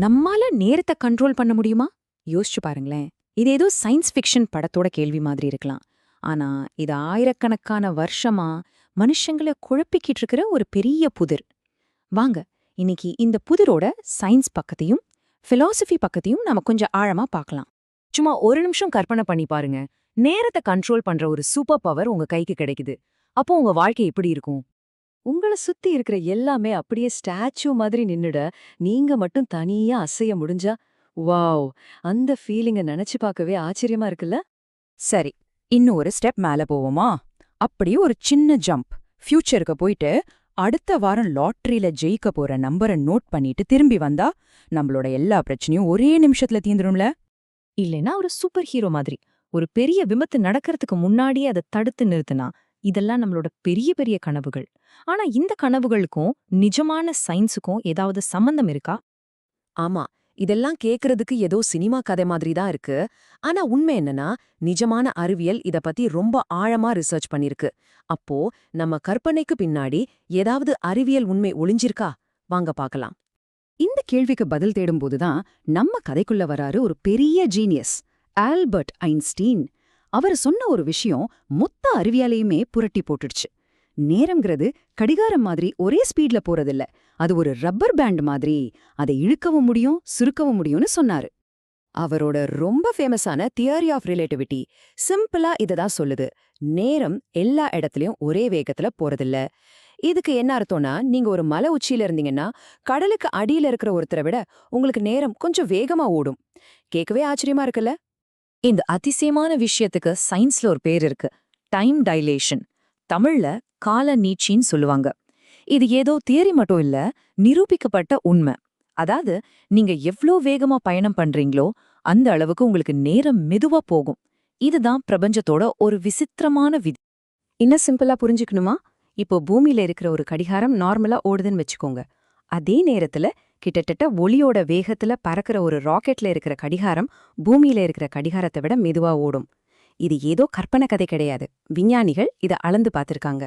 நம்மால நேரத்தை கண்ட்ரோல் பண்ண முடியுமா? யோசிச்சு பாருங்களேன். இது ஏதோ சயின்ஸ் ஃபிக்ஷன் படத்தோட கேள்வி மாதிரி இருக்கலாம். ஆனா இது ஆயிரக்கணக்கான வருஷமா மனுஷங்களை குழப்பிக்கிட்டு இருக்கிற ஒரு பெரிய புதிர். வாங்க இன்னைக்கு இந்த புதிரோட சயின்ஸ் பக்கத்தையும் ஃபிலாசபி பக்கத்தையும் நம்ம கொஞ்சம் ஆழமா பார்க்கலாம். சும்மா ஒரு நிமிஷம் கற்பனை பண்ணி பாருங்க. நேரத்தை கண்ட்ரோல் பண்ற ஒரு சூப்பர் பவர் உங்க கைக்கு கிடைக்குது. அப்போ உங்க வாழ்க்கை எப்படி இருக்கும்? உங்கள சுத்தி இருக்கிற எல்லாமே அப்படியே ஸ்டாச்சு மாதிரி நின்னுட நீங்க மட்டும் தனியா அசைய முடிஞ்சா? வாவ்! அந்த ஃபீலிங்க நினைச்சு பார்க்கவே ஆச்சரியமா இருக்குல்ல? சரி இன்னும் ஒரு ஸ்டெப் மேல போவோமா? அப்படியே ஒரு சின்ன ஜம்ப். ஃபியூச்சருக்கு போயிட்டு அடுத்த வாரம் லாட்டரியில ஜெயிக்க போற நம்பரை நோட் பண்ணிட்டு திரும்பி வந்தா நம்மளோட எல்லா பிரச்சனையும் ஒரே நிமிஷத்துல தீந்துரும்ல இல்லைன்னா ஒரு சூப்பர் ஹீரோ மாதிரி ஒரு பெரிய விபத்து நடக்கிறதுக்கு முன்னாடியே அதை தடுத்து நிறுத்தினா இதெல்லாம் நம்மளோட பெரிய பெரிய கனவுகள். ஆனா இந்த கனவுகளுக்கும் நிஜமான சயின்ஸுக்கும் ஏதாவது சம்பந்தம் இருக்கா? ஆமா. இதெல்லாம் கேக்குறதுக்கு ஏதோ சினிமா கதை மாதிரி தான் இருக்கு. ஆனா உண்மை என்னன்னா நிஜமான அறிவியல் இத பத்தி ரொம்ப ஆழமா ரிசர்ச் பண்ணிருக்கு. அப்போ நம்ம கற்பனைக்கு பின்னாடி ஏதாவது அறிவியல் உண்மை ஒளிஞ்சிருக்கா? வாங்க பார்க்கலாம் இந்த கேள்விக்கு பதில் தேடும்போதுதான் நம்ம கதைக்குள்ள வராரு ஒரு பெரிய ஜீனியஸ் ஆல்பர்ட் ஐன்ஸ்டீன். அவர் சொன்ன ஒரு விஷயம் மொத்த அறிவியாலையுமே புரட்டி போட்டுடுச்சு. நேரம்ங்கிறது கடிகாரம் மாதிரி ஒரே ஸ்பீட்ல போறதில்ல. அது ஒரு ரப்பர் பேண்ட் மாதிரி. அதை இழுக்கவும் முடியும் சுருக்கவும் முடியும்னு சொன்னாரு. அவரோட ரொம்ப ஃபேமஸான தியரி ஆஃப் ரிலேட்டிவிட்டி சிம்பிளா இததான் சொல்லுது. நேரம் எல்லா இடத்துலயும் ஒரே வேகத்துல போறதில்ல. இதுக்கு என்ன அர்த்தம்னா நீங்க ஒரு மலை உச்சியில இருந்தீங்கன்னா கடலுக்கு அடியில இருக்கிற ஒருத்தரை விட உங்களுக்கு நேரம் கொஞ்சம் வேகமா ஓடும். கேட்கவே ஆச்சரியமா இருக்குல்ல? இந்த அதிசயமான விஷயத்துக்கு சயின்ஸ்ல ஒரு பேர் இருக்கு. டைம் டைலேஷன் தமிழ்ல கால நீட்சின்னு சொல்லுவாங்க. இது ஏதோ தியரி மட்டும் இல்ல நிரூபிக்கப்பட்ட உண்மை. அதாவது நீங்க எவ்ளோ வேகமா பயணம் பண்றீங்களோ அந்த அளவுக்கு உங்களுக்கு நேரம் மெதுவா போகும். இதுதான் பிரபஞ்சத்தோட ஒரு விசித்திரமான விதி. இன்னும் சிம்பிளா புரிஞ்சுக்கணுமா? இப்போ பூமியில இருக்கிற ஒரு கடிகாரம் நார்மலா ஓடுதுன்னு வச்சுக்கோங்க. அதே நேரத்துல கிட்டத்தட்ட ஒளியோட வேகத்துல பறக்கிற ஒரு ராக்கெட்ல இருக்கிற கடிகாரம் பூமியில இருக்கிற கடிகாரத்தை விட மெதுவா ஓடும். இது ஏதோ கற்பனை கதை கிடையாது. விஞ்ஞானிகள் இத அளந்து பார்த்திருக்காங்க.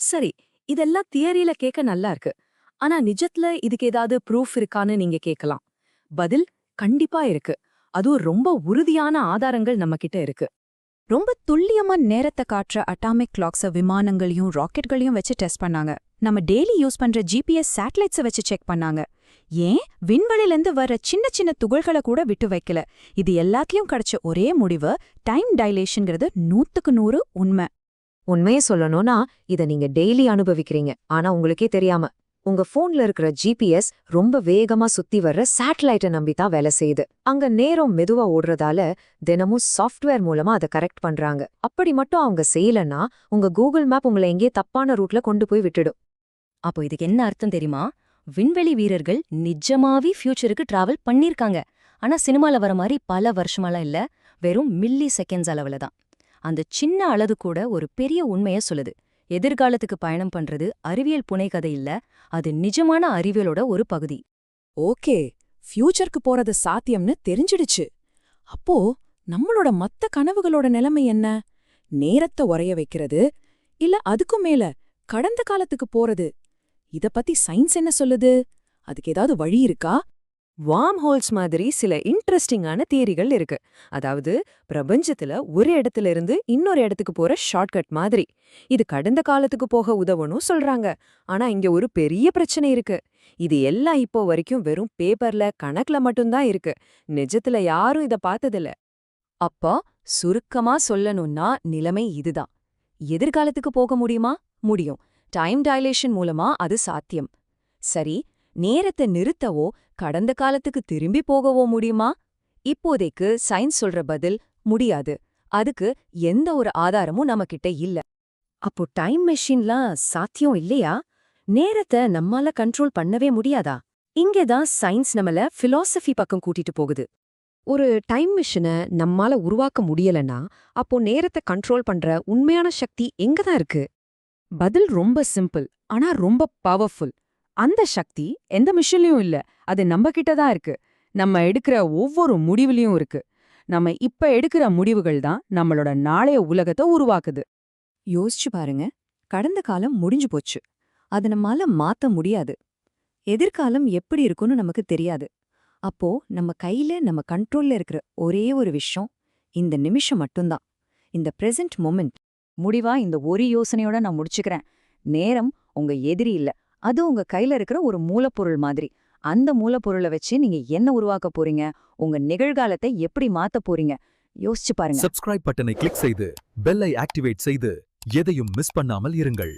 சரி இதெல்லாம் தியரியில கேட்க நல்லா இருக்கு. ஆனா நிஜத்துல இதுக்கு ஏதாவது ப்ரூஃப் இருக்கான்னு நீங்க கேட்கலாம் பதில் கண்டிப்பா இருக்கு. அதுவும் ரொம்ப உறுதியான ஆதாரங்கள் நம்ம கிட்ட இருக்கு. ரொம்ப துல்லியமா நேரத்தை காட்டுற அட்டாமிக் கிளாக்ஸ விமானங்களையும் ராக்கெட்களையும் வச்சு டெஸ்ட் பண்ணாங்க. நம்ம டெய்லி யூஸ் பண்ற ஜிபிஎஸ் சேட்டலைட்ஸை வச்சு செக் பண்ணாங்க. ஏன் விண்வெளியிலேருந்து வர சின்ன சின்ன துகள்களை கூட விட்டு வைக்கல? இது எல்லாத்துலயும் கிடைச்ச ஒரே முடிவு டைம் டைலேஷன்ங்கிறது நூத்துக்கு நூறு உண்மை. உண்மையை சொல்லணும்னா இத நீங்க டெய்லி அனுபவிக்கிறீங்க. ஆனா உங்களுக்கே தெரியாம. உங்க போன்ல இருக்கிற ஜிபிஎஸ் ரொம்ப வேகமா சுத்தி வர்ற சேட்டலைட்டை நம்பி தான் வேலை செய்யுது. அங்க நேரம் மெதுவா ஓடுறதால தினமும் சாஃப்ட்வேர் மூலமா அதை கரெக்ட் பண்றாங்க. அப்படி மட்டும் அவங்க செய்யலன்னா உங்க கூகுள் மேப் உங்களை எங்கேயே தப்பான ரூட்ல கொண்டு போய் விட்டுடும். அப்போ இதுக்கு என்ன அர்த்தம் தெரியுமா? விண்வெளி வீரர்கள் நிஜமாவே ஃபியூச்சருக்கு டிராவல் பண்ணிருக்காங்க. ஆனா சினிமால வர மாதிரி பல வருஷமாலாம் இல்ல. வெறும் மில்லி செகண்ட்ஸ் அளவுல தான். அந்த சின்ன அளவு கூட ஒரு பெரிய உண்மைய சொல்லுது. எதிர்காலத்துக்கு பயணம் பண்றது அறிவியல் புனைகதை இல்ல. அது நிஜமான அறிவியலோட ஒரு பகுதி. ஓகே ஃபியூச்சருக்கு போறது சாத்தியம்னு தெரிஞ்சிடுச்சு. அப்போ நம்மளோட மத்த கனவுகளோட நிலைமை என்ன? நேரத்தை உறைய வைக்கிறது இல்ல அதுக்கும் மேல கடந்த காலத்துக்கு போறது இத பத்தி சயின்ஸ் என்ன சொல்லுது? அதுக்கு ஏதாவது வழி இருக்கா? வார்ம் ஹோல்ஸ் மாதிரி சில இன்ட்ரெஸ்டிங்கான தியரிகள் இருக்கு. அதாவது பிரபஞ்சத்துல ஒரு இடத்துல இருந்து இன்னொரு இடத்துக்கு போற ஷார்ட்கட் மாதிரி. இது கடந்த காலத்துக்கு போக உதவணும் சொல்றாங்க. ஆனா இங்க ஒரு பெரிய பிரச்சனை இருக்கு. இது எல்லாம் இப்போ வரைக்கும் வெறும் பேப்பர்ல கணக்குல மட்டும்தான் இருக்கு. நிஜத்துல யாரும் இத பார்த்ததில்ல. அப்பா சுருக்கமா சொல்லணும்னா நிலைமை இதுதான். எதிர்காலத்துக்கு போக முடியுமா? முடியும். டைம் டைலேஷன் மூலமா அது சாத்தியம். சரி நேரத்தை நிறுத்தவோ கடந்த காலத்துக்கு திரும்பி போகவோ முடியுமா? இப்போதைக்கு சயின்ஸ் சொல்ற பதில் முடியாது. அதுக்கு எந்த ஒரு ஆதாரமும் நம்மகிட்ட இல்ல. அப்போ டைம் மெஷின்லாம் சாத்தியம் இல்லையா? நேரத்தை நம்மால கண்ட்ரோல் பண்ணவே முடியாதா? இங்கேதான் சயின்ஸ் நம்மள பிலாசபி பக்கம் கூட்டிட்டு போகுது. ஒரு டைம் மிஷினை நம்மால உருவாக்க முடியலன்னா அப்போ நேரத்தை கண்ட்ரோல் பண்ற உண்மையான சக்தி எங்க தான் இருக்கு? பதில் ரொம்ப சிம்பிள் ஆனா ரொம்ப பவர்ஃபுல். அந்த சக்தி எந்த மிஷின்லயும் இல்ல அது நம்ம கிட்ட தான் இருக்கு. நம்ம எடுக்கிற ஒவ்வொரு முடிவுலயும் இருக்கு. நம்ம இப்ப எடுக்கிற முடிவுகள் தான் நம்மளோட நாளைய உலகத்தை உருவாக்குது. யோசிச்சு பாருங்க கடந்த காலம் முடிஞ்சு போச்சு. அது நம்மால மாத்த முடியாது. எதிர்காலம் எப்படி இருக்கும்னு நமக்கு தெரியாது. அப்போ நம்ம கையில நம்ம கண்ட்ரோல்ல இருக்கிற ஒரே ஒரு விஷயம் இந்த நிமிஷம் மட்டும்தான். இந்த பிரசன்ட் மொமெண்ட் முடிவா இந்த ஒரு யோசனையோட நான் முடிச்சுக்கிறேன். நேரம் உங்க எதிரி இல்ல. அது உங்க கையில இருக்கிற ஒரு மூலப்பொருள் மாதிரி. அந்த மூலப்பொருளை வச்சு நீங்க என்ன உருவாக்க போறீங்க? உங்க நிகழ்காலத்தை எப்படி மாத்த போறீங்க? யோசிச்சு பாருங்க. சப்ஸ்கிரைப் பட்டனை கிளிக் செய்து பெல்லை ஆக்டிவேட் செய்து எதையும் மிஸ் பண்ணாமல் இருங்கள்.